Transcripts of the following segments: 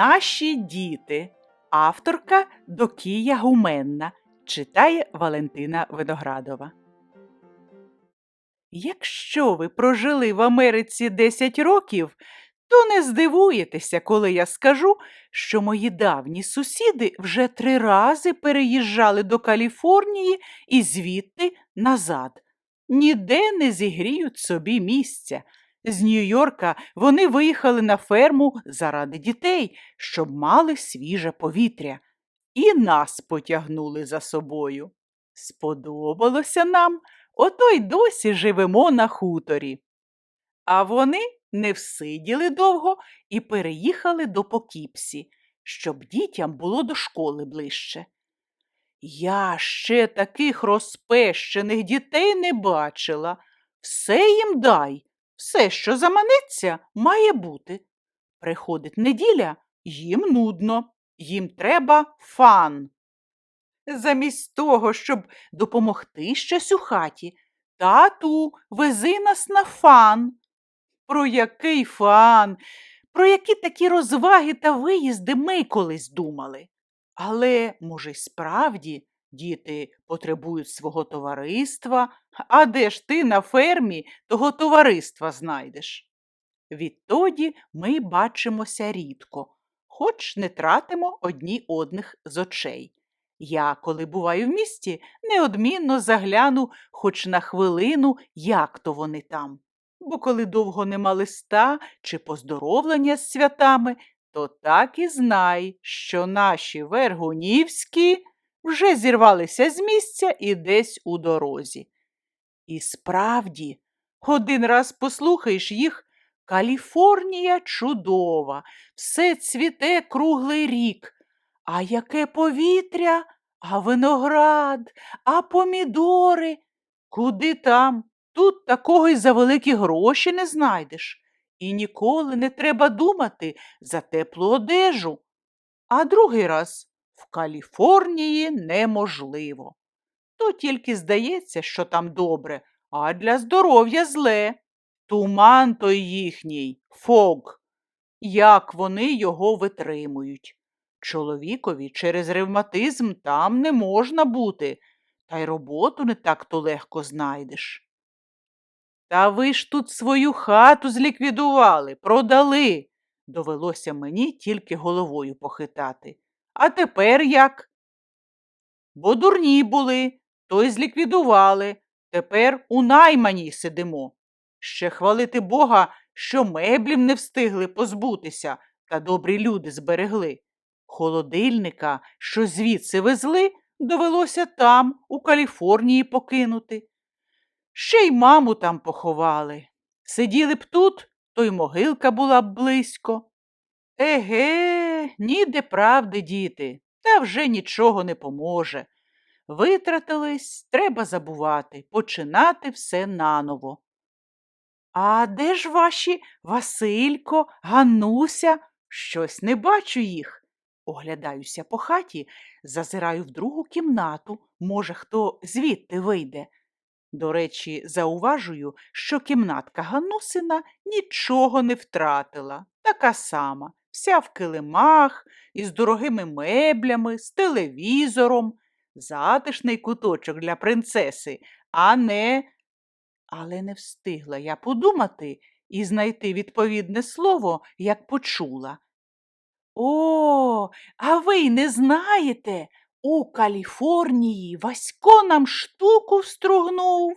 Наші діти. Авторка Докія Гуменна читає Валентина Виноградова. Якщо ви прожили в Америці 10 років, то не здивуєтеся, коли я скажу, що мої давні сусіди вже три рази переїжджали до Каліфорнії і звідти назад. Ніде не зігріють собі місця. З Нью-Йорка вони виїхали на ферму заради дітей, щоб мали свіже повітря, і нас потягнули за собою. Сподобалося нам, ото й досі живемо на хуторі. А вони не всиділи довго і переїхали до Покіпсі, щоб дітям було до школи ближче. Я ще таких розпещених дітей не бачила. Все їм дай, все, що заманеться, має бути. Приходить неділя, їм нудно, їм треба фан. Замість того, щоб допомогти щось у хаті, тату, вези нас на фан. Про який фан? Про які такі розваги та виїзди ми колись думали? Але, може, й справді діти потребують свого товариства, а де ж ти на фермі того товариства знайдеш? Відтоді ми бачимося рідко, хоч не тратимо одні одних з очей. Я, коли буваю в місті, неодмінно загляну хоч на хвилину, як то вони там. Бо коли довго нема листа чи поздоровлення з святами, то так і знай, що наші вергунівські вже зірвалися з місця і десь у дорозі. І справді, один раз послухаєш їх, Каліфорнія чудова, все цвіте круглий рік. А яке повітря, а виноград, а помідори. Куди там? Тут такого й за великі гроші не знайдеш. І ніколи не треба думати за теплу одежу. А другий раз в Каліфорнії неможливо. То тільки здається, що там добре, а для здоров'я зле. Туман той їхній, фог. Як вони його витримують? Чоловікові через ревматизм там не можна бути, та й роботу не так-то легко знайдеш. Та ви ж тут свою хату зліквідували, продали. Довелося мені тільки головою похитати. А тепер як? Бо дурні були, то й зліквідували. Тепер у найманій сидимо. Ще хвалити Бога, що меблів не встигли позбутися, та добрі люди зберегли. Холодильника, що звідси везли, довелося там, у Каліфорнії, покинути. Ще й маму там поховали. Сиділи б тут, то й могилка була б близько. Еге, ніде правди, діти, та вже нічого не поможе. Витратились, треба забувати, починати все наново. А де ж ваші Василько, Гануся? Щось не бачу їх. Оглядаюся по хаті, зазираю в другу кімнату, може, хто звідти вийде. До речі, зауважую, що кімнатка Ганусина нічого не втратила, така сама, вся в килимах, із дорогими меблями, з телевізором, затишний куточок для принцеси, а не. Але не встигла я подумати і знайти відповідне слово, як почула. О, а ви не знаєте, у Каліфорнії Васько нам штуку встругнув.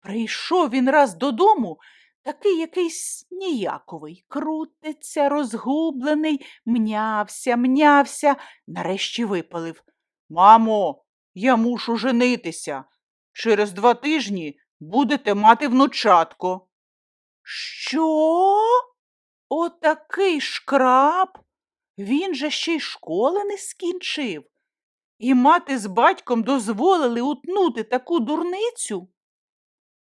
Прийшов він раз додому, такий якийсь ніяковий, крутиться, розгублений, мнявся, мнявся, нарешті випалив. Мамо, я мушу женитися. Через два тижні будете мати внучатко. Що? Отакий шкраб? Він же ще й школи не скінчив. І мати з батьком дозволили утнути таку дурницю?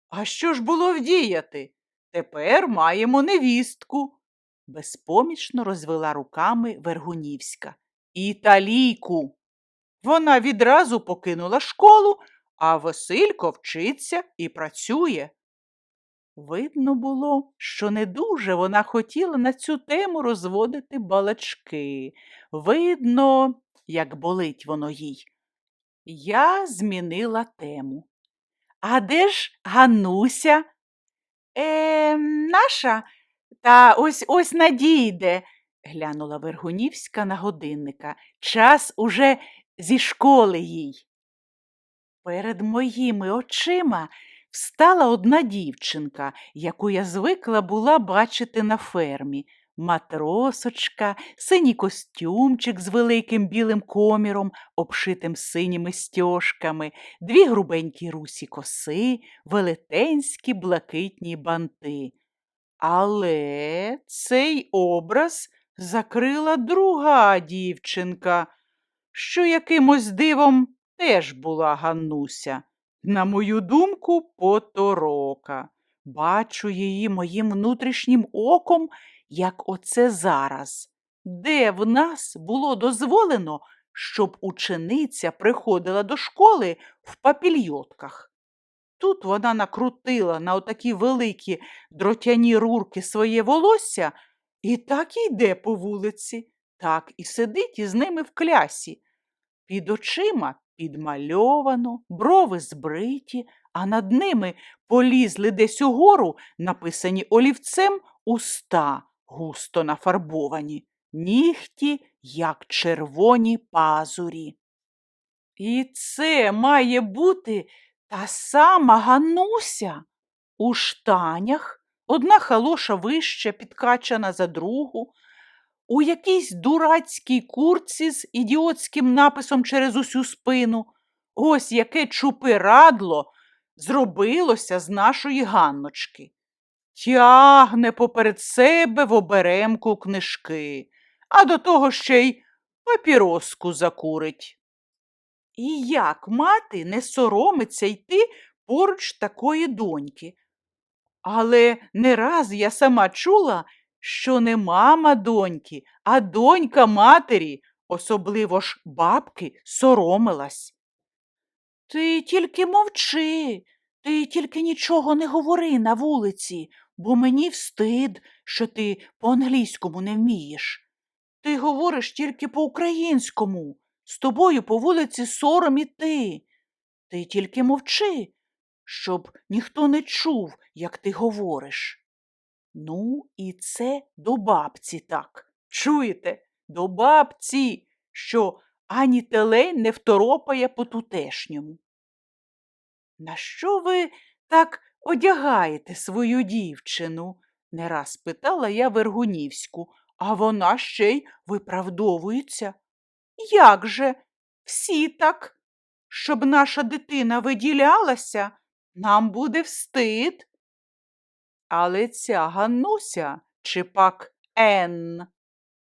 А що ж було вдіяти? Тепер маємо невістку, безпомічно розвела руками Вергунівська. Італійку. Вона відразу покинула школу, а Василько вчиться і працює. Видно було, що не дуже вона хотіла на цю тему розводити балачки. Видно, як болить воно їй. Я змінила тему. А де ж Гануся? Е, наша? Та ось ось надійде, глянула Вергунівська на годинника. Час уже зі школи їй. Перед моїми очима встала одна дівчинка, яку я звикла була бачити на фермі. Матросочка, синій костюмчик з великим білим коміром, обшитим синіми стьожками, дві грубенькі русі коси, велетенські блакитні банти. Але цей образ закрила друга дівчинка, що якимось дивом теж була Ганнуся. На мою думку, поторока. Бачу її моїм внутрішнім оком, як оце зараз. Де в нас було дозволено, щоб учениця приходила до школи в папільйотках? Тут вона накрутила на отакі великі дротяні рурки своє волосся і так і йде по вулиці, так і сидить із ними в клясі. Під очима підмальовано, брови збриті, а над ними полізли десь угору, написані олівцем уста, густо нафарбовані, нігті, як червоні пазурі. І це має бути та сама Гануся. У штанях одна халоша вища, підкачана за другу, у якійсь дурацькій курці з ідіотським написом через усю спину. Ось яке чупирадло зробилося з нашої Ганночки. Тягне поперед себе в оберемку книжки, а до того ще й папіроску закурить. І як мати не соромиться йти поруч такої доньки? Але не раз я сама чула, що не мама доньки, а донька матері, особливо ж бабки, соромилась. Ти тільки мовчи, ти тільки нічого не говори на вулиці, бо мені встид, що ти по-англійському не вмієш. Ти говориш тільки по-українському. З тобою по вулиці сором іти. Ти тільки мовчи, щоб ніхто не чув, як ти говориш. Ну, і це до бабці так. Чуєте? До бабці, що ані телень не второпає по тутешньому. На що ви так одягаєте свою дівчину? не раз питала я Вергунівську, а вона ще й виправдовується. Як же? Всі так, щоб наша дитина виділялася, нам буде встид. Але ця Ганнуся, чи пак Енн,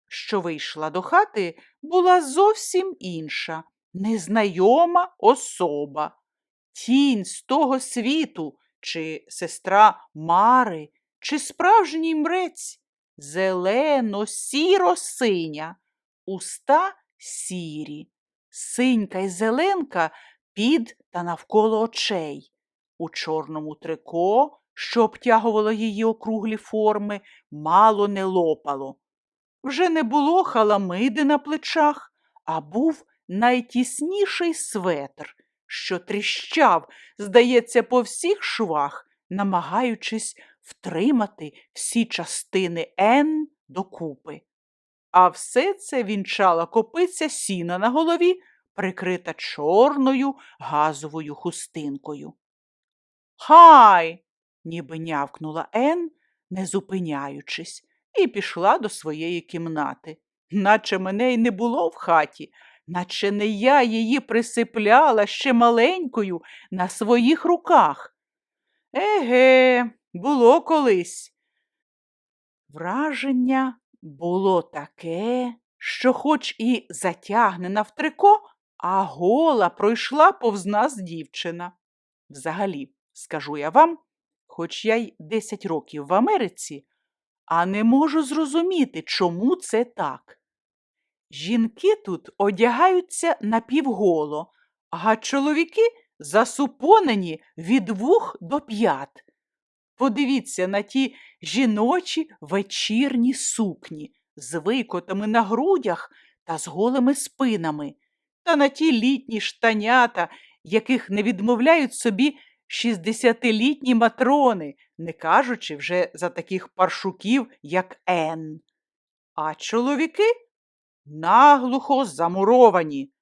що вийшла до хати, була зовсім інша, незнайома особа, тінь з того світу, чи сестра Мари, чи справжній мрець, зелено, сіро синя, уста сірі, синька й зеленка під та навколо очей, у чорному трико, що обтягувало її округлі форми, мало не лопало. Вже не було халамиди на плечах, а був найтісніший светр, що тріщав, здається, по всіх швах, намагаючись втримати всі частини Н докупи. А все це вінчала копиця сіна на голові, прикрита чорною газовою хустинкою. Хай, ніби нявкнула Ен, не зупиняючись, і пішла до своєї кімнати, наче мене й не було в хаті, наче не я її присипляла ще маленькою на своїх руках. Еге, було колись. Враження було таке, що хоч і затягнена в трико, а гола пройшла повз нас дівчина. Взагалі, скажу я вам, хоч я й 10 років в Америці, а не можу зрозуміти, чому це так. Жінки тут одягаються напівголо, а чоловіки засупонені від вух до п'ят. Подивіться на ті жіночі вечірні сукні з викотами на грудях та з голими спинами, та на ті літні штанята, яких не відмовляють собі шістдесятилітні матрони, не кажучи вже за таких паршуків, як Ен. А чоловіки наглухо замуровані,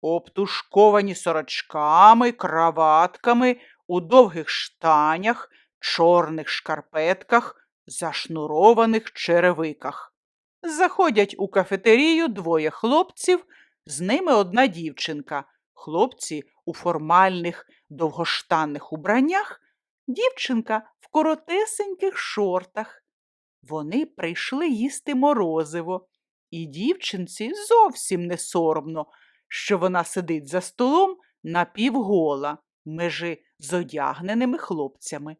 обтушковані сорочками, краватками, у довгих штанях, чорних шкарпетках, зашнурованих черевиках. Заходять у кафетерію двоє хлопців, з ними одна дівчинка. Хлопці у формальних довгоштанних убраннях, дівчинка в коротесеньких шортах. Вони прийшли їсти морозиво, і дівчинці зовсім не соромно, що вона сидить за столом напівгола, межи з одягненими хлопцями.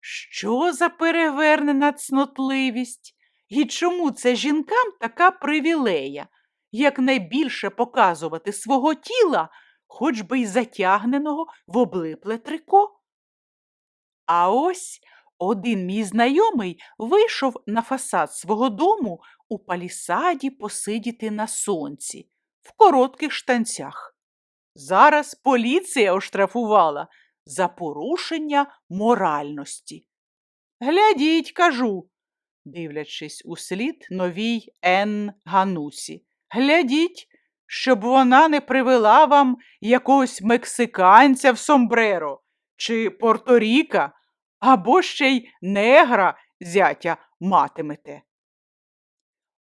Що за перевернена цнотливість? І чому це жінкам така привілея, якнайбільше показувати свого тіла, хоч би й затягненого в облипле трико? А ось один мій знайомий вийшов на фасад свого дому у палісаді посидіти на сонці в коротких штанцях. Зараз поліція оштрафувала за порушення моральності. Глядіть, кажу, дивлячись у слід новій Ен Ганусі. Глядіть, щоб вона не привела вам якогось мексиканця в сомбреро чи Порторіка, або ще й негра зятя матимете.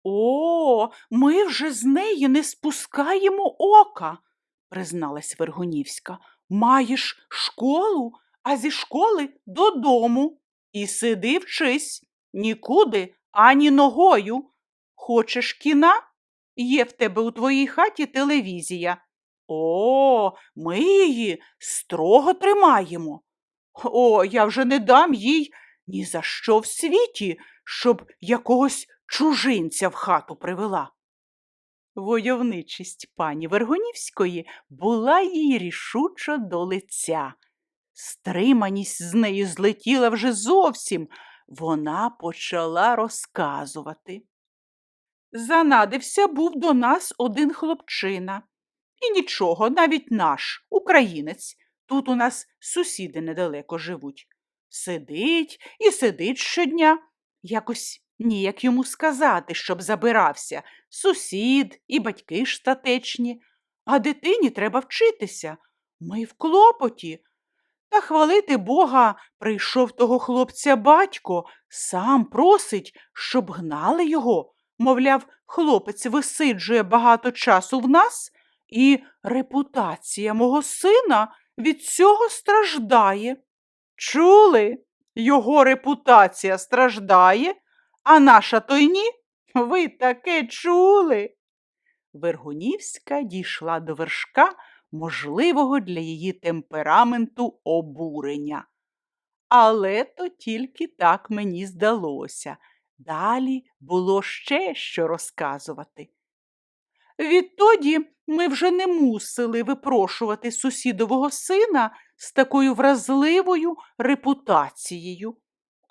О, ми вже з неї не спускаємо ока, призналась Вергунівська. Маєш школу, а зі школи додому. І сиди вчись, нікуди ані ногою. Хочеш кіна? Є в тебе у твоїй хаті телевізія. О, ми її строго тримаємо. О, я вже не дам їй ні за що в світі, щоб якогось чужинця в хату привела. Войовничість пані Вергунівської була їй рішучо до лиця. Стриманість з неї злетіла вже зовсім. Вона почала розказувати. Занадився був до нас один хлопчина. І нічого, навіть наш, українець. Тут у нас сусіди недалеко живуть. Сидить і сидить щодня. Якось ніяк йому сказати, щоб забирався. Сусід і батьки ж статечні. А дитині треба вчитися. Ми в клопоті. Та хвалити Бога, прийшов того хлопця батько, сам просить, щоб гнали його. Мовляв, хлопець висиджує багато часу в нас, і репутація мого сина від цього страждає. Чули? Його репутація страждає, а наша то й ні? Ви таке чули? Вергунівська дійшла до вершка можливого для її темпераменту обурення. Але то тільки так мені здалося. Далі було ще що розказувати. Відтоді ми вже не мусили випрошувати сусідового сина з такою вразливою репутацією.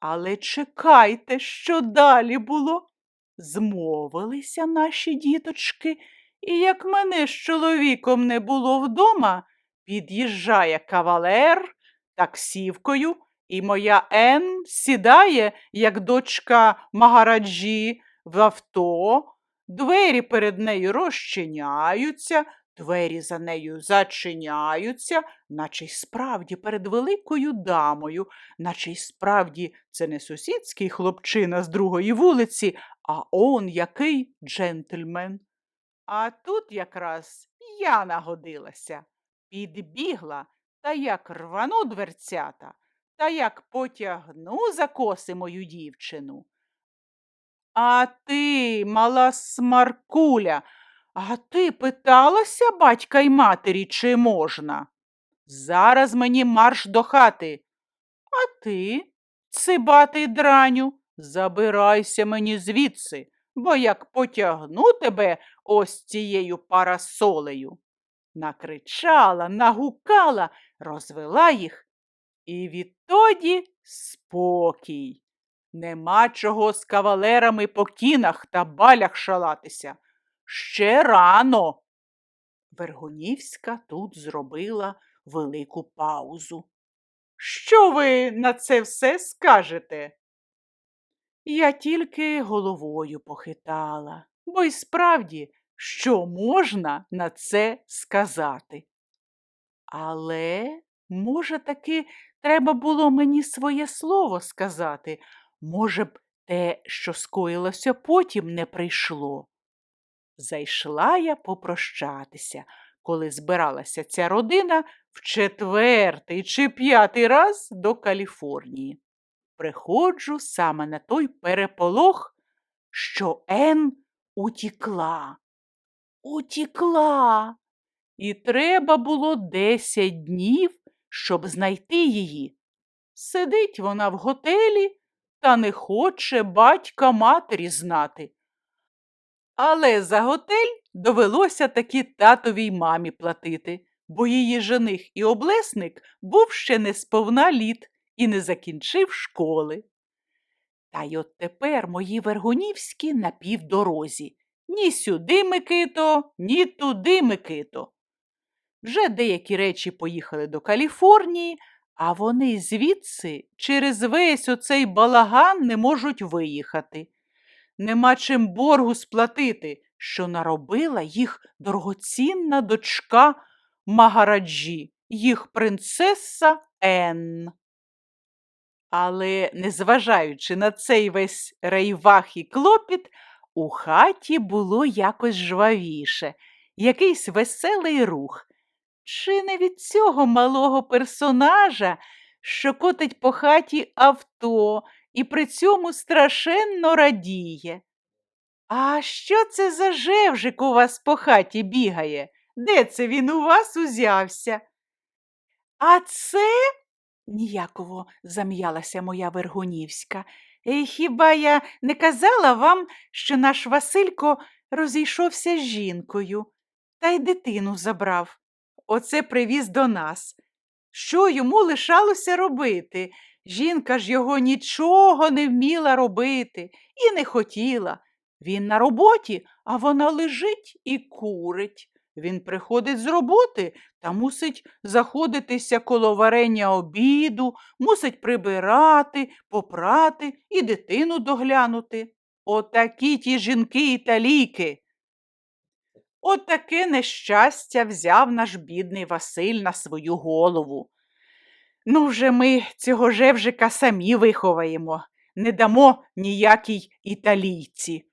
Але чекайте, що далі було. Змовилися наші діточки, і як мене з чоловіком не було вдома, під'їжджає кавалер таксівкою, і моя Ен сідає, як дочка Магараджі, в авто, двері перед нею розчиняються, двері за нею зачиняються, наче й справді перед великою дамою, наче й справді це не сусідський хлопчина з другої вулиці, а он який джентльмен. А тут якраз я нагодилася, підбігла та як рвану дверцята, та як потягну за коси мою дівчину. А ти, мала смаркуля, а ти питалася батька й матері, чи можна? Зараз мені марш до хати. А ти, цибатий драню, забирайся мені звідси, бо як потягну тебе ось цією парасолею. Накричала, нагукала, розвела їх І відтоді спокій. Нема чого з кавалерами по кінах та балях шалатися. Ще рано. Вергунівська тут зробила велику паузу. Що ви на це все скажете? Я тільки головою похитала, бо й справді, що можна на це сказати? Але, може, таки треба було мені своє слово сказати, може б, те, що скоїлося потім, не прийшло. Зайшла я попрощатися, коли збиралася ця родина в четвертий чи п'ятий раз до Каліфорнії. Приходжу саме на той переполох, що Ен утікла. Утікла. І треба було десять днів, щоб знайти її. Сидить вона в готелі та не хоче батька матері знати. Але за готель довелося таки татовій мамі платити, бо її жених і облесник був ще не сповна літ і не закінчив школи. Та й от тепер мої вергунівські на півдорозі. Ні сюди, Микито, ні туди, Микито. Вже деякі речі поїхали до Каліфорнії, а вони звідси через весь оцей балаган не можуть виїхати. Нема чим боргу сплатити, що наробила їх дорогоцінна дочка Магараджі, їх принцеса Енн. Але, незважаючи на цей весь рейвах і клопіт, у хаті було якось жвавіше, якийсь веселий рух. Чи не від цього малого персонажа, що котить по хаті авто і при цьому страшенно радіє? А що це за жевжик у вас по хаті бігає? Де це він у вас узявся? А це ніяково зам'ялася моя Вергунівська. «Е, Хіба я не казала вам, що наш Василько розійшовся з жінкою та й дитину забрав. Оце привіз до нас. Що йому лишалося робити? Жінка ж його нічого не вміла робити і не хотіла. Він на роботі, а вона лежить і курить. Він приходить з роботи та мусить заходитися коло варення обіду, мусить прибирати, попрати і дитину доглянути. Отакі ті жінки італійки. Отаке нещастя взяв наш бідний Василь на свою голову. Ну, вже ми цього жевжика самі виховаємо, не дамо ніякій італійці,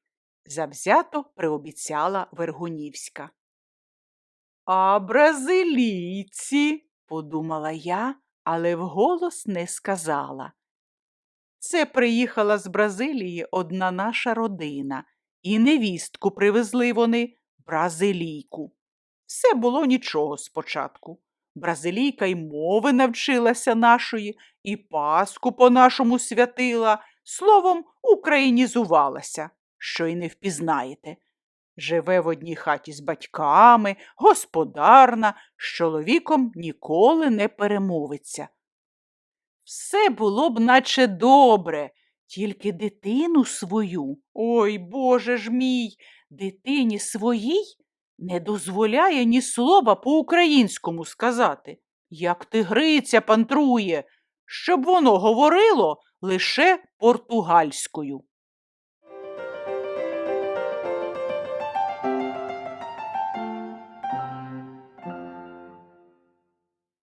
завзято приобіцяла Вергунівська. А бразилійці, подумала я, але вголос не сказала. Це приїхала з Бразилії одна наша родина, і невістку привезли вони бразилійку. Все було нічого спочатку. Бразилійка й мови навчилася нашої, і Паску по-нашому святила, словом, українізувалася, що й не впізнаєте. Живе в одній хаті з батьками, господарна, з чоловіком ніколи не перемовиться. Все було б наче добре, тільки дитину свою, ой Боже ж мій, дитині своїй не дозволяє ні слова по-українському сказати, як тигриця пантрує, щоб воно говорило лише португальською.